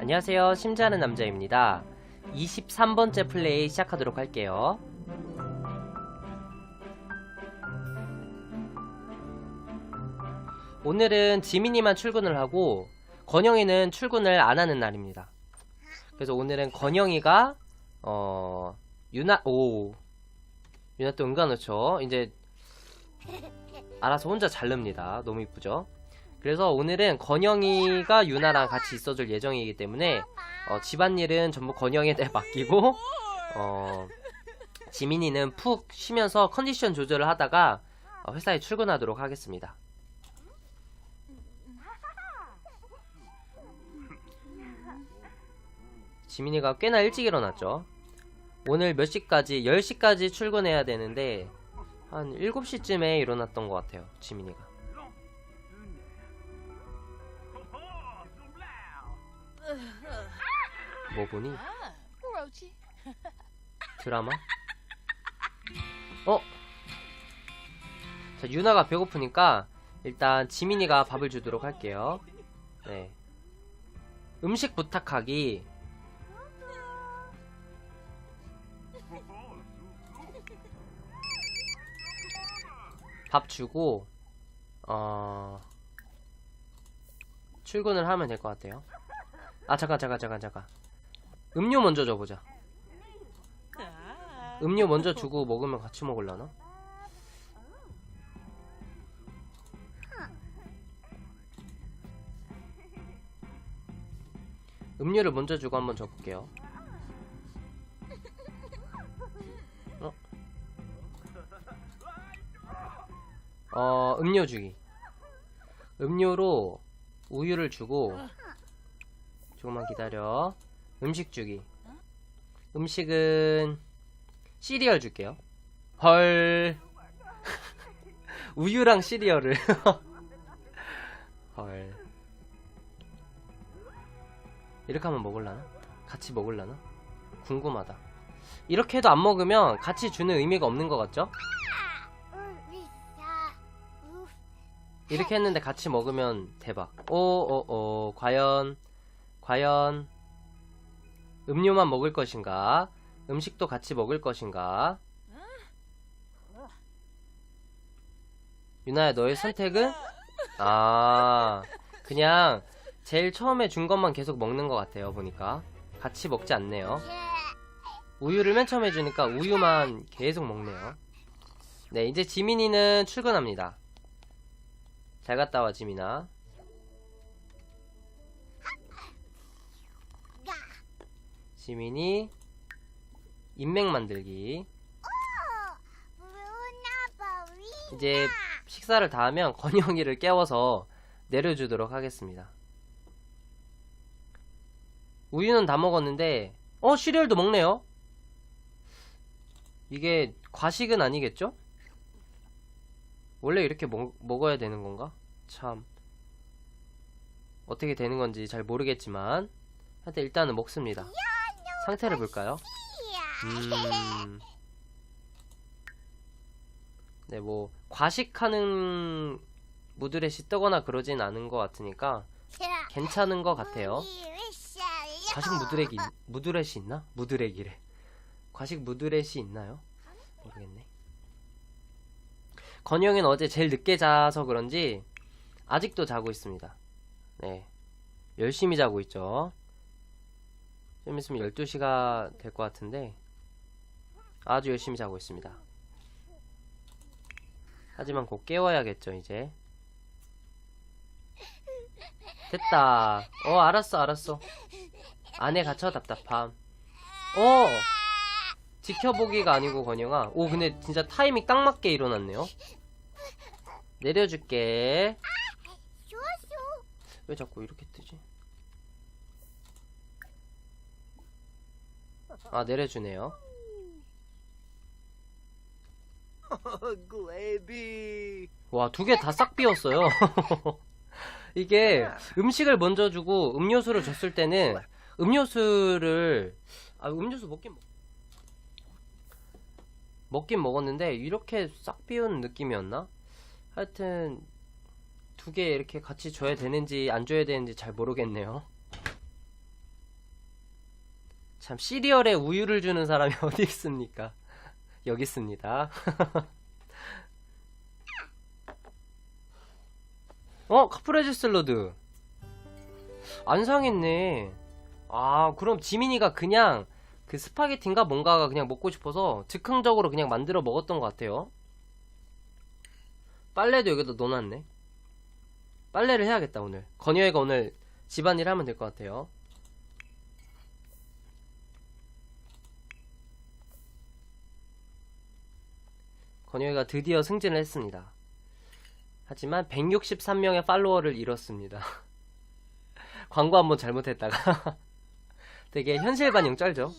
안녕하세요. 심지하는 남자입니다. 23번째 플레이 시작하도록 할게요. 오늘은 지민이만 출근을 하고 건영이는 출근을 안 하는 날입니다. 그래서 오늘은 건영이가 어 유나 오 유나 또 은간 넣죠. 이제 알아서 혼자 잘 릅니다. 너무 이쁘죠? 그래서 오늘은 건영이가 유나랑 같이 있어줄 예정이기 때문에 어, 집안일은 전부 건영이한테 맡기고 어, 지민이는 푹 쉬면서 컨디션 조절을 하다가 어, 회사에 출근하도록 하겠습니다. 지민이가 꽤나 일찍 일어났죠. 오늘 몇 시까지? 10시까지 출근해야 되는데 한 7시쯤에 일어났던 것 같아요. 지민이가. 뭐 보니? 그렇지. 드라마? 어? 자, 유나가 배고프니까 일단 지민이가 밥을 주도록 할게요. 네. 음식 부탁하기. 밥 주고, 어, 출근을 하면 될 것 같아요. 아, 잠깐, 잠깐, 잠깐, 잠깐. 음료 먼저 줘보자. 음료 먼저 주고 먹으면 같이 먹을라나? 음료를 먼저 주고 한번 줘볼게요. 어? 어, 음료 주기. 음료로 우유를 주고 조금만 기다려. 음식 주기. 음식은 시리얼 줄게요. 헐. 우유랑 시리얼을. 헐. 이렇게 하면 먹을라나? 같이 먹을라나? 궁금하다. 이렇게 해도 안 먹으면 같이 주는 의미가 없는 것 같죠? 이렇게 했는데 같이 먹으면 대박. 오, 오, 오. 과연, 과연, 음료만 먹을 것인가? 음식도 같이 먹을 것인가? 유나야, 너의 선택은? 아, 그냥 제일 처음에 준 것만 계속 먹는 것 같아요, 보니까. 같이 먹지 않네요. 우유를 맨 처음에 주니까 우유만 계속 먹네요. 네, 이제 지민이는 출근합니다. 잘 갔다 와, 지민아. 지민이 인맥 만들기. 이제 식사를 다 하면 건영이를 깨워서 내려주도록 하겠습니다. 우유는 다 먹었는데, 어, 시리얼도 먹네요? 이게 과식은 아니겠죠? 원래 이렇게 먹, 먹어야 되는 건가? 참. 어떻게 되는 건지 잘 모르겠지만, 하여튼 일단은 먹습니다. 상태를 볼까요? 음. 네, 뭐, 과식하는 무드렛이 뜨거나 그러진 않은 것 같으니까, 괜찮은 것 같아요. 과식 무드렛이, 있- 무드렛이 있나? 무드렛이래. 과식 무드렛이 있나요? 모르겠네. 건영이는 어제 제일 늦게 자서 그런지, 아직도 자고 있습니다. 네. 열심히 자고 있죠. 좀 있으면 12시가 될 것 같은데, 아주 열심히 자고 있습니다. 하지만 곧 깨워야겠죠, 이제. 됐다. 어, 알았어, 알았어. 안에 갇혀 답답함. 어! 지켜보기가 아니고, 건영아. 오, 근데 진짜 타이밍 딱 맞게 일어났네요. 내려줄게. 왜 자꾸 이렇게 뜨지? 아, 내려주네요. 와, 두 개 다 싹 비었어요. 이게 음식을 먼저 주고 음료수를 줬을 때는 음료수를 아, 음료수 먹긴 먹... 먹긴 먹었는데 이렇게 싹 비운 느낌이었나? 하여튼 두 개 이렇게 같이 줘야 되는지 안 줘야 되는지 잘 모르겠네요. 참 시리얼에 우유를 주는 사람이 어디 있습니까? 여기 있습니다. 어 카프레즈 샐러드 안 상했네. 아 그럼 지민이가 그냥 그 스파게티인가 뭔가가 그냥 먹고 싶어서 즉흥적으로 그냥 만들어 먹었던 것 같아요. 빨래도 여기다 넣어놨네. 빨래를 해야겠다 오늘. 건여애가 오늘 집안일 하면 될 것 같아요. 건여애가 드디어 승진을 했습니다. 하지만 163명의 팔로워를 잃었습니다. 광고 한번 잘못했다가 되게 현실 반영 쩔죠?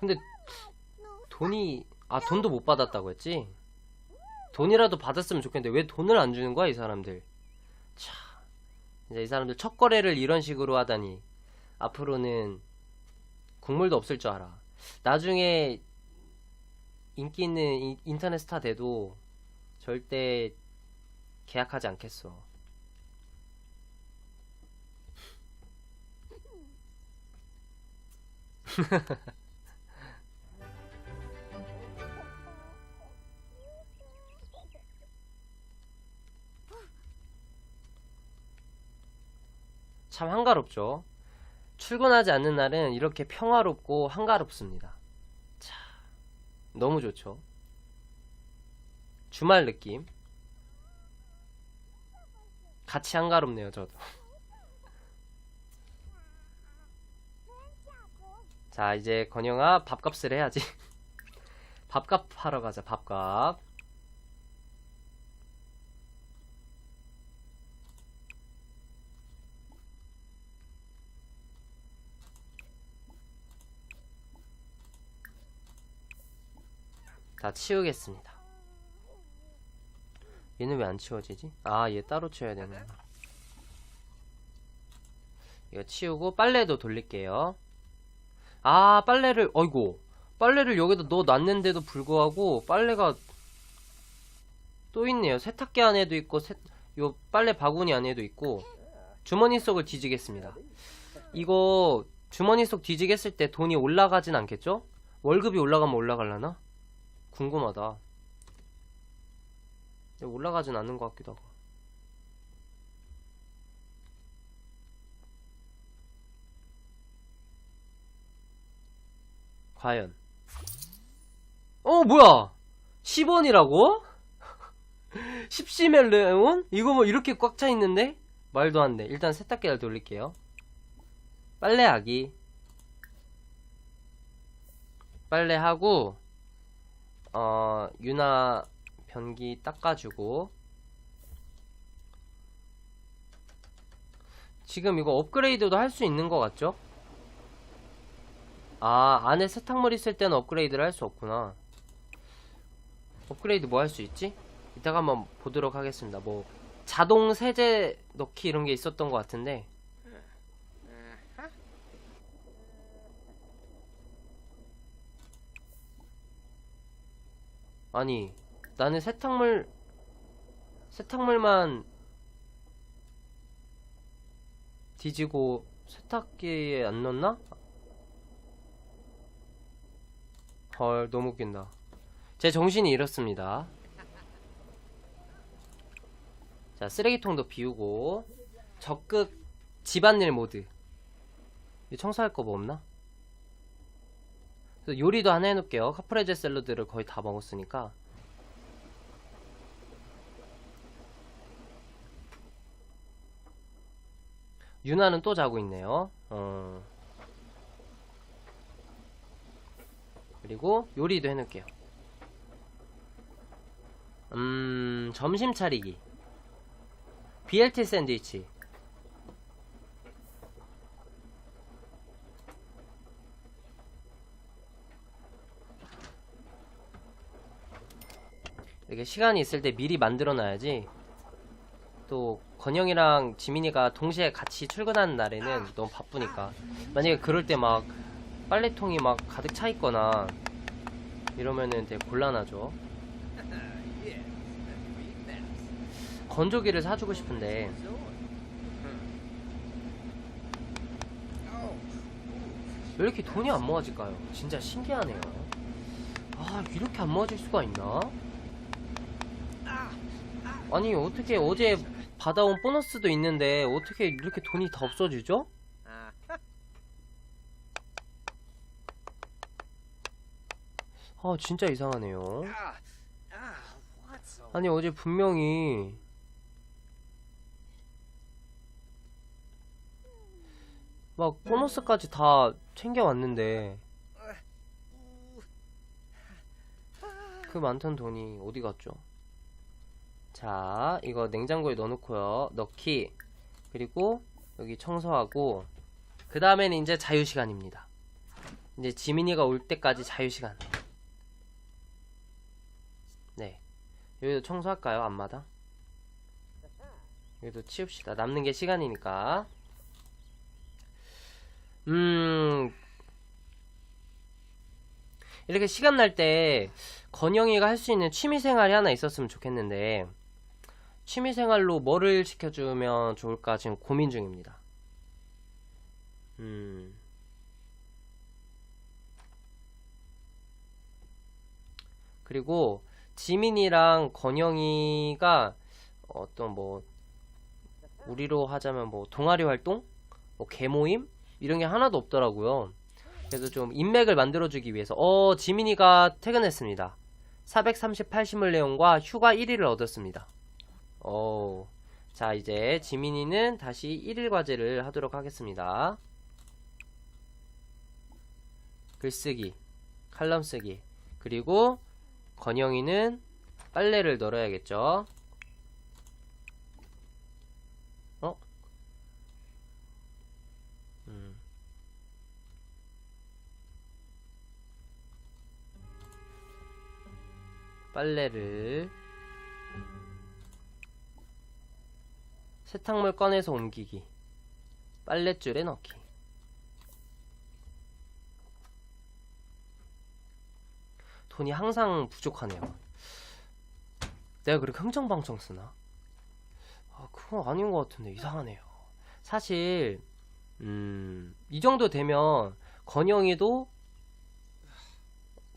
근데 돈이 아 돈도 못 받았다고 했지? 돈이라도 받았으면 좋겠는데 왜 돈을 안 주는 거야 이 사람들? 차 이제 이 사람들 첫 거래를 이런 식으로 하다니 앞으로는 국물도 없을 줄 알아. 나중에 인기 있는 인- 인터넷 스타 돼도 절대 계약하지 않겠어. 참 한가롭죠. 출근하지 않는 날은 이렇게 평화롭고 한가롭습니다. 자, 너무 좋죠. 주말 느낌. 같이 한가롭네요, 저도. 자, 이제 건영아 밥값을 해야지. 밥값 하러 가자, 밥값. 다 치우겠습니다. 얘는 왜 안 치워지지? 아, 얘 따로 치워야 되네. 이거 치우고 빨래도 돌릴게요. 아, 빨래를, 어이구. 빨래를 여기다 넣어 놨는데도 불구하고 빨래가 또 있네요. 세탁기 안에도 있고, 세, 요 빨래 바구니 안에도 있고, 주머니 속을 뒤지겠습니다. 이거 주머니 속 뒤지겠을 때 돈이 올라가진 않겠죠? 월급이 올라가면 올라갈라나? 궁금하다. 올라가진 않는 것 같기도 하고. 과연. 어, 뭐야! 10원이라고? 10시멜 레온? 이거 뭐 이렇게 꽉 차 있는데? 말도 안 돼. 일단 세탁기를 돌릴게요. 빨래하기. 빨래하고, 어, 유나 변기 닦아주고 지금 이거 업그레이드도 할 수 있는 것 같죠? 아, 안에 세탁물 있을 때는 업그레이드를 할 수 없구나. 업그레이드 뭐 할 수 있지? 이따가 한번 보도록 하겠습니다. 뭐, 자동 세제 넣기 이런 게 있었던 것 같은데. 아니, 나는 세탁물, 세탁물만 뒤지고 세탁기에 안 넣나? 헐, 너무 웃긴다. 제 정신이 이렇습니다. 자, 쓰레기통도 비우고, 적극 집안일 모드. 이 청소할 거 뭐 없나? 요리도 하나 해놓을게요. 카프레제 샐러드를 거의 다 먹었으니까. 유나는 또 자고 있네요. 어. 그리고 요리도 해놓을게요. 음, 점심 차리기. BLT 샌드위치. 이렇게 시간이 있을 때 미리 만들어 놔야지. 또 건영이랑 지민이가 동시에 같이 출근하는 날에는 너무 바쁘니까 만약에 그럴 때 막 빨래통이 막 가득 차 있거나 이러면은 되게 곤란하죠. 건조기를 사주고 싶은데 왜 이렇게 돈이 안 모아질까요? 진짜 신기하네요. 아 이렇게 안 모아질 수가 있나? 아니 어떻게 어제 받아온 보너스도 있는데 어떻게 이렇게 돈이 다 없어지죠? 아 진짜 이상하네요. 아니 어제 분명히 막 보너스까지 다 챙겨왔는데 그 많던 돈이 어디 갔죠? 자 이거 냉장고에 넣어놓고요. 넣기. 그리고 여기 청소하고. 그 다음에는 이제 자유시간입니다. 이제 지민이가 올 때까지 자유시간. 네. 여기도 청소할까요 앞마당? 여기도 치웁시다. 남는 게 시간이니까. 음. 이렇게 시간 날 때 건영이가 할 수 있는 취미 생활이 하나 있었으면 좋겠는데 취미 생활로 뭐를 시켜주면 좋을까 지금 고민 중입니다. 음. 그리고 지민이랑 건영이가 어떤 뭐 우리로 하자면 뭐 동아리 활동, 뭐 개모임 이런 게 하나도 없더라고요. 그래서 좀 인맥을 만들어주기 위해서 어 지민이가 퇴근했습니다 438 시뮬레온과 휴가 1일을 얻었습니다 어, 자 이제 지민이는 다시 1일 과제를 하도록 하겠습니다 글쓰기 칼럼 쓰기 그리고 건영이는 빨래를 널어야겠죠 어? 음. 빨래를 세탁물 꺼내서 옮기기 빨랫줄에 넣기 돈이 항상 부족하네요 내가 그렇게 흥청방청 쓰나? 아 그건 아닌 것 같은데 이상하네요 사실 음, 이 정도 되면 건영이도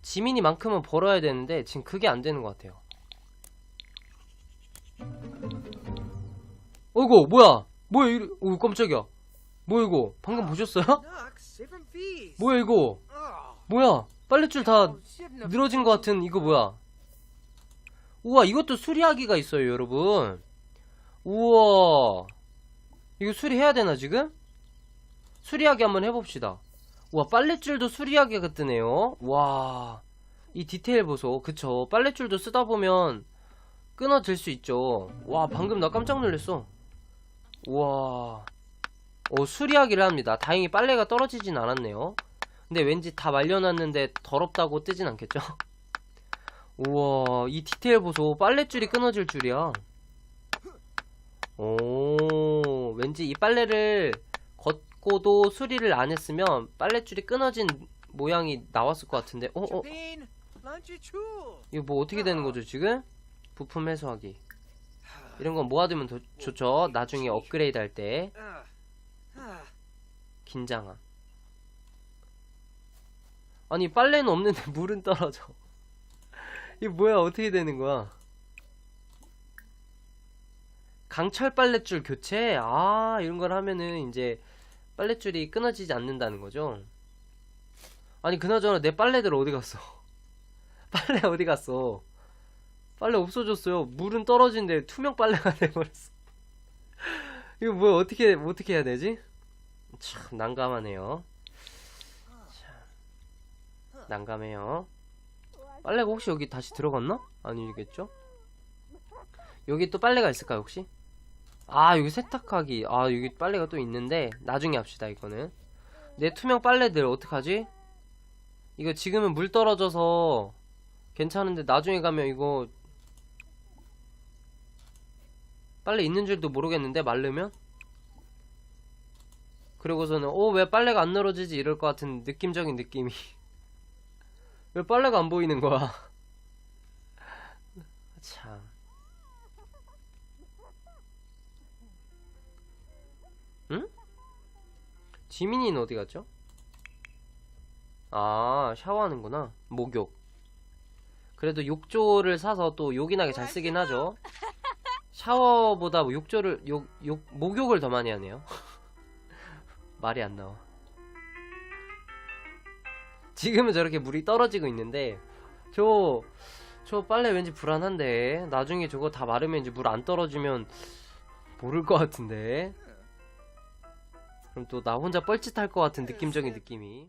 지민이만큼은 벌어야 되는데 지금 그게 안 되는 것 같아요. 어이구 뭐야? 뭐야 이거? 오 깜짝이야. 뭐야 이거? 방금 보셨어요? 뭐야 이거? 뭐야? 빨랫줄 다 늘어진 것 같은 이거 뭐야? 우와 이것도 수리하기가 있어요 여러분. 우와 이거 수리해야 되나 지금? 수리하기 한번 해봅시다. 와 빨랫줄도 수리하기가 뜨네요 와 이 디테일 보소 그쵸 빨랫줄도 쓰다 보면 끊어질 수 있죠 와 방금 나 깜짝 놀랐어 우와. 오 수리하기를 합니다. 다행히 빨래가 떨어지진 않았네요. 근데 왠지 다 말려놨는데 더럽다고 뜨진 않겠죠? 우와 이 디테일 보소. 빨랫줄이 끊어질 줄이야. 오 왠지 이 빨래를 걷고도 수리를 안 했으면 빨랫줄이 끊어진 모양이 나왔을 것 같은데. 어? 어? 이거 뭐 어떻게 되는 거죠 지금? 부품 해소하기 이런 건 모아두면 더 좋죠. 나중에 업그레이드 할 때. 긴장함. 아니 빨래는 없는데 물은 떨어져. 이게 뭐야? 어떻게 되는 거야? 강철 빨랫줄 교체? 아 이런 걸 하면은 이제 빨랫줄이 끊어지지 않는다는 거죠. 아니 그나저나 내 빨래들 어디 갔어? 빨래 어디 갔어 빨래 없어졌어요. 물은 떨어진데 투명 빨래가 돼버렸어. 이거 뭐야 어떻게 어떻게 해야 되지? 참 난감하네요. 참, 난감해요. 빨래가 혹시 여기 다시 들어갔나? 아니겠죠? 여기 또 빨래가 있을까요 혹시? 아 여기 세탁하기. 아 여기 빨래가 또 있는데 나중에 합시다 이거는. 내 투명 빨래들 어떡하지? 이거 지금은 물 떨어져서 괜찮은데 나중에 가면 이거 빨래 있는 줄도 모르겠는데 말르면? 그리고서는 오왜 어, 빨래가 안 늘어지지? 이럴 것 같은 느낌적인 느낌이. 왜 빨래가 안 보이는 거야? 참. 응? 지민이는 어디 갔죠? 아 샤워하는구나. 목욕. 그래도 욕조를 사서 또 욕이 나게 잘 쓰긴 하죠. 샤워보다 뭐 욕조를, 욕, 욕, 목욕을 더 많이 하네요. 말이 안 나와. 지금은 저렇게 물이 떨어지고 있는데, 저, 저 빨래 왠지 불안한데, 나중에 저거 다 마르면 이제 물 안 떨어지면 모를 것 같은데. 그럼 또 나 혼자 뻘짓할 것 같은 느낌적인 느낌이.